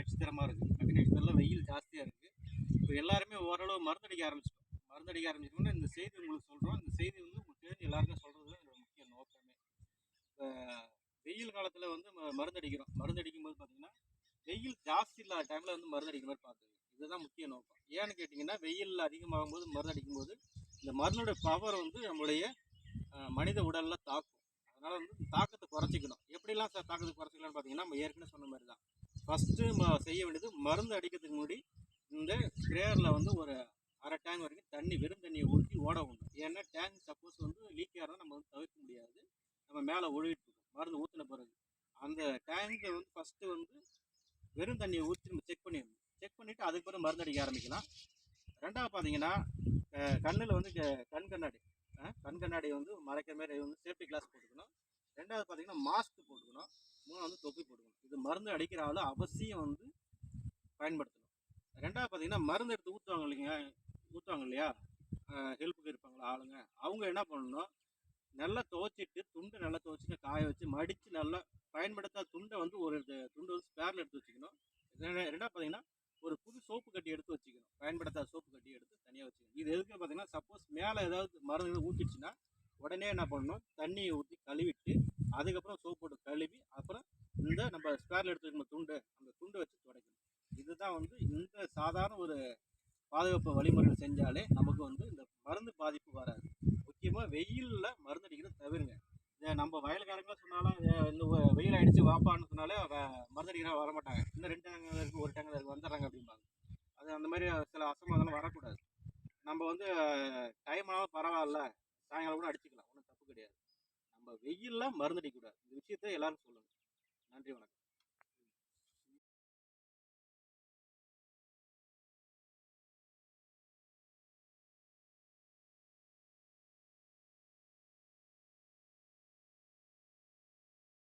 நட்சத்திரமாக இருக்குது அக்னி நட்சத்திரம்லாம் வெயில் ஜாஸ்தியாக இருக்குது இப்போ எல்லாருமே ஓரளவு மருந்தடிக்க ஆரம்பிச்சிட்டோம். மருந்தடிக்க ஆரம்பிச்சிட்டோம்னா இந்த செய்தி உங்களுக்கு சொல்கிறோம் இந்த செய்தி வந்து உங்களுக்கு தெரிஞ்சு எல்லாருக்கும் சொல்கிறது தான் என்னோட முக்கிய நோக்கமே. இப்போ வெயில் காலத்தில் வந்து மருந்தடிக்கிறோம். மருந்தடிக்கும் போது பார்த்தீங்கன்னா வெயில் ஜாஸ்தி இல்லாத டைமில் வந்து மருந்தடிக்கிற மாதிரி பார்த்துங்க இதுதான் முக்கிய நோக்கம். ஏன்னு கேட்டிங்கன்னா வெயில் அதிகமாகும் போது மருந்தடிக்கும் போது இந்த மருந்தோட பவர் வந்து நம்மளுடைய மனித உடலில் தாக்கும். அதனால் வந்து தாக்கத்தை குறைச்சிக்கணும். எப்படிலாம் சார் தாக்கத்தை குறைச்சிக்கலாம்னு பார்த்தீங்கன்னா நம்ம ஏற்கனவே சொன்ன மாதிரி தான் ஃபஸ்ட்டு செய்ய வேண்டியது மருந்து அடிக்கிறதுக்கு முன்னாடி இந்த ஸ்ப்ரேயரில் வந்து ஒரு அரை டேங்க் வரைக்கும் தண்ணி வெறும் தண்ணியை ஊற்றி ஓட விடணும். ஏன்னா டேங்க் சப்போஸ் வந்து லீக் ஆகிறதா நம்ம வந்து தவிர்க்க முடியாது. நம்ம மேலே ஒழுகிட்டு இருக்கோம் மருந்து ஊற்றின பிறகு. அந்த டேங்கை வந்து ஃபஸ்ட்டு வந்து வெறும் தண்ணியை ஊற்றி நம்ம செக் பண்ணிடணும். செக் பண்ணிவிட்டு அதுக்கு பிறகு மருந்து அடிக்க ஆரம்பிக்கலாம். ரெண்டாவது பார்த்தீங்கன்னா கண்ணில் வந்து கண் கண்ணாடி கண் கண்ணாடி வந்து மறைக்கிற மாதிரி வந்து சேஃப்டி கிளாஸ் போட்டுக்கணும். ரெண்டாவது பார்த்தீங்கன்னா மாஸ்க் போட்டுக்கணும். மூணாவது வந்து தொப்பி போட்டுக்கணும். இது மருந்து அடிக்கிற ஆள் அவசியம் வந்து பயன்படுத்தணும். ரெண்டாவது பார்த்தீங்கன்னா மருந்து எடுத்து ஊற்றுவாங்க இல்லைங்க ஊற்றுவாங்க இல்லையா? ஹெல்ப்புக்கு இருப்பாங்களா ஆளுங்க. அவங்க என்ன பண்ணணும் நல்லா துவைச்சிட்டு துண்டை நல்லா துவைச்சிட்டு காய வச்சு மடித்து நல்லா பயன்படுத்தாத துண்டை வந்து ஒரு துண்டு வந்து ஸ்பேரில் எடுத்து வச்சுக்கணும். ரெண்டாவது பார்த்தீங்கன்னா ஒரு புது சோப்பு கட்டி எடுத்து வச்சுக்கணும். பயன்படுத்தாத சோப்பு கட்டி எடுத்து தனியாக வச்சுக்கணும். இது எதுக்கு பார்த்தீங்கன்னா சப்போஸ் மேலே ஏதாவது மருந்து ஊற்றிடுச்சுன்னா உடனே என்ன பண்ணணும் தண்ணியை ஊற்றி கழுவிட்டு அதுக்கப்புறம் சோப்பு போட்டு கழுவி அப்புறம் இந்த நம்ம ஸ்பேரில் எடுத்து துண்டு. அந்த துண்டை வச்சு துடைக்கணும். இதுதான் வந்து இந்த சாதாரண ஒரு பாதுகாப்பு வழிமுறைகள் செஞ்சாலே நமக்கு வந்து இந்த மருந்து பாதிப்பு வராது. முக்கியமாக வெயிலில் மருந்து அடிக்கிறத தவிருங்க. இதை நம்ம வயல்காரங்களாம் சொன்னாலும் இந்த வெயில் அடித்து வாப்பான்னு சொன்னாலே மருந்து அடிக்கிற வர மாட்டாங்க. இன்னும் ரெண்டு டேங்க இருக்குது ஒரு டேங்க இருக்குது வந்துடுறாங்க அப்படிம்பாங்க. அது அந்த மாதிரி சில அசம்பாதெல்லாம் வரக்கூடாது. நம்ம வந்து டைம் ஆனாலும் பரவாயில்ல. சாயங்காலம் கூட அடிச்சுக்கலாம். ஒன்றும் தப்பு கிடையாது. நம்ம வெயிலில் மருந்து அடிக்கக்கூடாது. இந்த விஷயத்த எல்லாரும் சொல்லுங்கள் நன்றி வணக்கம்.